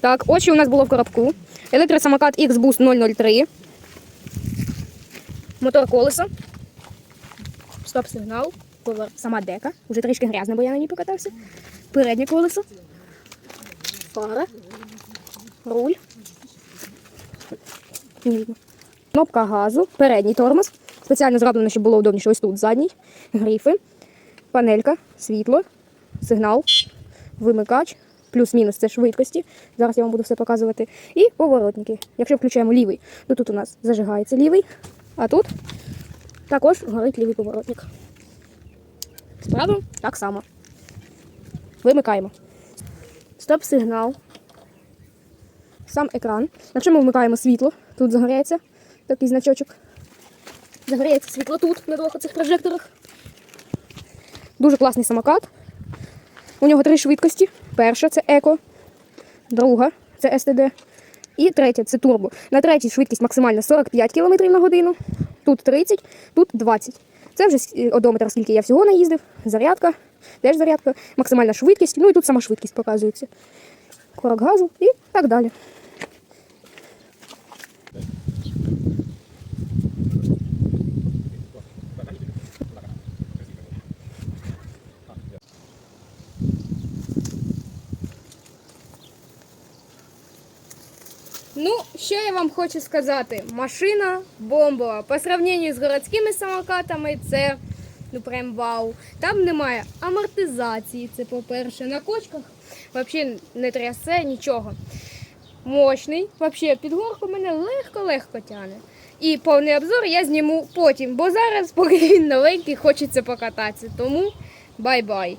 Так, що у нас було в коробку. Електросамокат X-Boost 003. Мотор колеса. Стоп-сигнал. Сама дека. Уже трішки грязна, бо я на ній покатався. Переднє колесо. Фара. Руль. Кнопка газу, передній тормоз. Спеціально зроблено, щоб було удобніше ось тут задній. Грифи, панелька, світло, сигнал, вимикач, плюс-мінус це швидкості. Зараз я вам буду все показувати. І поворотники. Якщо включаємо лівий, то тут у нас зажигається лівий, а тут також горить лівий поворотник. Справа так само. Вимикаємо. Стоп-сигнал. Сам екран. Якщо ми вмикаємо світло, тут загоряється такий значочок. Загоряється світло тут, на двох оцих прожекторах. Дуже класний самокат. У нього три швидкості. Перша це еко, друга це СТД. І третя це турбо. На третій швидкість максимальна 45 км на годину. Тут 30, тут 20. Це вже с- одометр, скільки я всього наїздив. Зарядка, теж зарядка, максимальна швидкість. Ну і тут сама швидкість показується. Корок газу і так далі. Ну, що я вам хочу сказати? Машина бомбова. По сравненню з городськими самокатами, це ну прям вау. Там немає амортизації, це по-перше. На кочках взагалі не трясе нічого. Мощний, взагалі під горку мене легко-легко тягне. І повний обзор я зніму потім, бо зараз, поки він новенький, хочеться покататися. Тому бай-бай.